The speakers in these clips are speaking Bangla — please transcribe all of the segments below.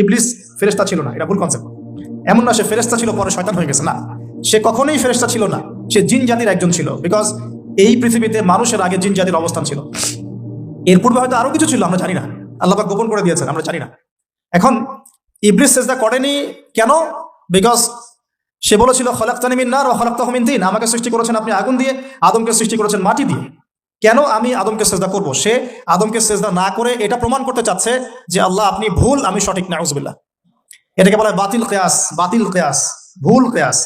ইবলিস ফেরেস্তা ছিল না, এটা ভুল কনসেপ্ট এমন না সে ফেরেস্তা ছিল পরে শয়তান হয়ে গেছে, না। সে কখনোই ফেরেস্তা ছিল না, সে জিন জাতির একজন ছিল বিকজ এই পৃথিবীতে মানুষের আগে জিন জাতির অবস্থান ছিল। এর পূর্বে হয়তো আরও কিছু ছিল, আমরা জানি না। আল্লাহ গোপন করে দিয়েছেন, আমরা জানি না। এখন ইবলিস সেজদা করেনি কেন? বিকজ সে বলেছিল, খলাক্তানি মিন নার ও তিন। আমাকে সৃষ্টি করেছেন আপনি আগুন দিয়ে, আদমকে সৃষ্টি করেছেন মাটি দিয়ে। কেন আমি আদমকে সেজদা করব? সে আদমকে সেজদা না করে এটা প্রমাণ করতে চাচ্ছে যে আল্লাহ, আপনি ভুল, আমি সঠিক, নাউজবিল্লাহ। এটাকে বলা হয় বাতিল কেয়াস বাতিল কেয়াস, ভুল কেয়াস।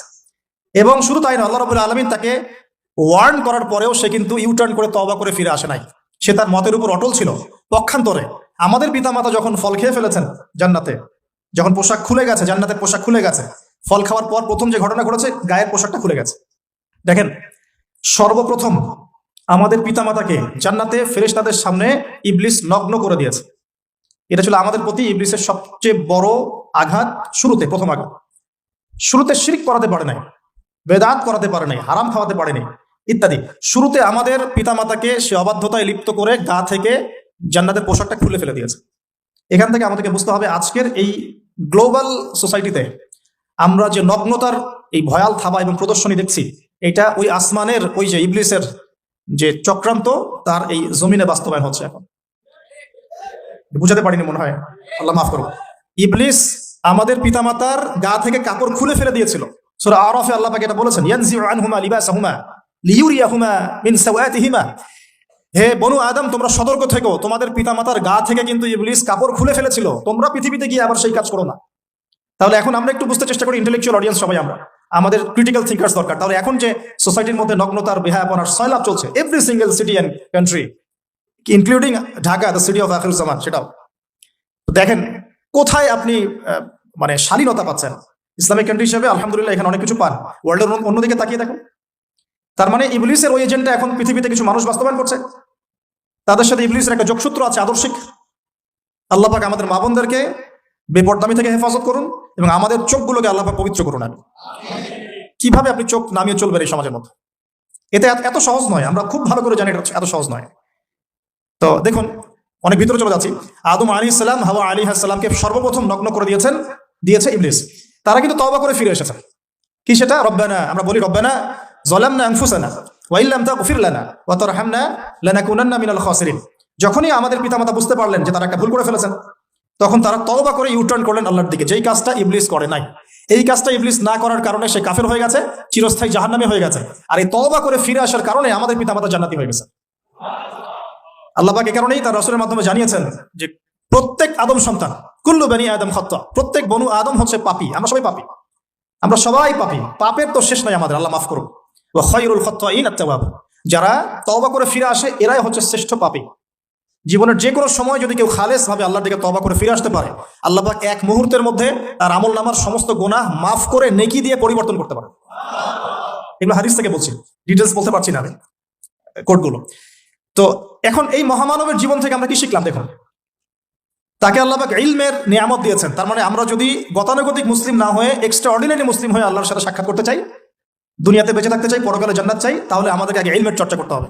এবং শুধু তাই না, আল্লাহ রবুল্লা আলমিন তাকে ওয়ার্ন করার পরেও সে কিন্তু ইউটার্ন করে তবা করে ফিরে আসে নাই। সে তার মতের উপর অটল ছিল, পক্ষান্তরে। আমাদের পিতামাতা যখন ফল খেয়ে ফেলেছেন জান্নাতে, যখন পোশাক খুলে গেছে, জান্নাতের পোশাক খুলে গেছে, ফল খাওয়ার পর প্রথম যে ঘটনা ঘটেছে, গায়ের পোশাকটা খুলে গেছে। দেখেন, সর্বপ্রথম আমাদের পিতামাতাকে জান্নাতে ফেরেশতাদের সামনে ইবলিস নগ্ন করে দিয়েছে। এটা ছিল আমাদের প্রতি ইবলিসের সবচেয়ে বড় আঘাত শুরুতে, প্রথম আঘাত। শুরুতে শিরিক করাতে পারে নাই, বেদাত করাতে পারে নাই, হারাম খাওয়াতে পারে নাই, ইত্যাদি। শুরুতে আমাদের পিতামাতাকে সে অবাধ্যতায় লিপ্ত করে গা থেকে জান্নাতের পোশাকটা খুলে ফেলে দিয়েছে। এখান থেকে আমাদেরকে বুঝতে হবে আজকের এই গ্লোবাল সোসাইটিতে আমরা যে নগ্নতার এই ভয়াল থাবা এবং প্রদর্শনী দেখছি, এটা ওই আসমানের ওই যে ইবলিসের যে চক্রান্ত, তার এই জমিনে বাস্তবায়ন হচ্ছে এখন। বুঝাতে পারিনি মনে হয়। আল্লাহ মাফ করব ইবলিস আমাদের পিতামাতার গা থেকে কাপড় খুলে ফেলে দিয়েছিল। সূরা আরাফে আল্লাহ পাক এটা বলেছেন, ইয়ানজিউ আনহুমা লিবাসাহুমা লিইউরিয়াহুমা মিন সাওয়াতিহিমা। হে বনু আদম, তোমরা সতর্ক থেকো। তোমাদের পিতামাতার গা থেকে কিন্তু ইবলিস কাপড় খুলে ফেলেছিল। তোমরা পৃথিবীতে গিয়ে আবার সেই কাজ করো না। তাহলে এখন আমরা একটু বুঝতে চেষ্টা করি ইন্টেলেকচুয়াল অডিয়েন্স সবাই আমরা। আমাদের ক্রিটিক্যাল থিঙ্কার্স দরকার। তাহলে এখন যে সোসাইটির মধ্যে নগ্নতার বেহায়াপনার সয়লাভ চলছে every single city and country including Dhaka the city of Akhiruzzaman সেটাও। দেখেন, কোথায় আপনি মানে শালীনতা পাচ্ছেন? ইসলামিক কান্ট্রি হিসেবে আলহামদুলিল্লাহ এখানে অনেক কিছু পান। ওয়ার্ল্ডের অন্যদিকে তাকিয়ে দেখুন। তার মানে ইবলিসের ওই এজেন্টটা এখন পৃথিবীতে কিছু মানুষ বাস্তবায়ন করছে। তাদের সাথে ইবলিসের একটা যোগসূত্র আছে আদর্শিক। আল্লাহ পাক আমাদের মা বোনদেরকে বেপরদামি থেকে হেফাজত করুন। এবং আমাদের চোখগুলোকে আল্লাহ পবিত্র করুন আর। কীভাবে আপনি চোখ নামিয়ে চলবেন এই সমাজের মধ্যে? এতে এত- সহজ নয়, আমরা খুব ভালো করে জানি এটা এত সহজ নয়। তো দেখুন, অনেক ভিতরে চলে যাচ্ছি। আদম আলী ইসলাম হাওয়া আলী সাল্লামকে সর্বপ্রথম নগ্ন করে দিয়েছেন, দিয়েছে ইবলিস। তারা কিন্তু তবা করে ফিরে এসেছে। কি সেটা? রব্বানা, আমরা বলি রব্বানা জলামনা আনফুসানা ওয়াইল্লাম তাগফির লানা, ওয়া তারহামনা লানাকুনান্না মিনাল খাসিরিন। যখনই আমাদের পিতামাতা বুঝতে পারলেন যে তারা একটা ভুল করে ফেলেছেন তখন তারা তওবা করে ইউটার্ন করলেন আল্লাহর দিকে। যেই কাজটা ইবলিস করে নাই। এই কাজটা ইবলিস না করার কারণে সে কাফের হয়ে গেছে, চিরস্থায়ী জাহান্নামে হয়ে গেছে। আর এই তওবা করে ফিরে আসার কারণে আমাদের পিতামাতা জান্নাতি হয়ে গেছে। আল্লাহ পাক এ কারণেই তার রসুলের মাধ্যমে জানিয়েছেন যে, প্রত্যেক আদম সন্তান, কুল্লু বানি আদম খত্ত, প্রত্যেক বনু আদম হচ্ছে পাপি। আমরা সবাই পাপি। আমরা সবাই পাপি। পাপের তো শেষ নাই আমাদের, আল্লাহ মাফ করুন ও খয়রুল খত্ত ইন আত্মাবাব যারা তওবা করে ফিরে আসে, এরাই হচ্ছে শ্রেষ্ঠ পাপি। জীবনের যে কোনো সময় যদি কেউ খালেস ভাবে আল্লাহর দিকে তবা করে ফিরে আসতে পারে আল্লাহবাক এক মুহূর্তের মধ্যে তার আমল নামার সমস্ত গোনা মাফ করে নেকি দিয়ে পরিবর্তন করতে পারে। এগুলো হাদিস থেকে বলছি ডিটেলস বলতে পারছি না আমি, কোডগুলো। তো এখন এই মহামানবের জীবন থেকে আমরা কি শিখলাম দেখুন। তাকে আল্লাহ পাক ইলমের নিয়ামত দিয়েছেন, তার মানে আমরা যদি গতানুগতিক মুসলিম না হয়ে এক্সট্রা অর্ডিনারি মুসলিম হয়ে আল্লাহর সাথে সাক্ষাৎ করতে চাই, দুনিয়াতে বেঁচে থাকতে চাই, পরকালে জান্নাত চাই, তাহলে আমাদেরকে আগে ইলমের চর্চা করতে হবে।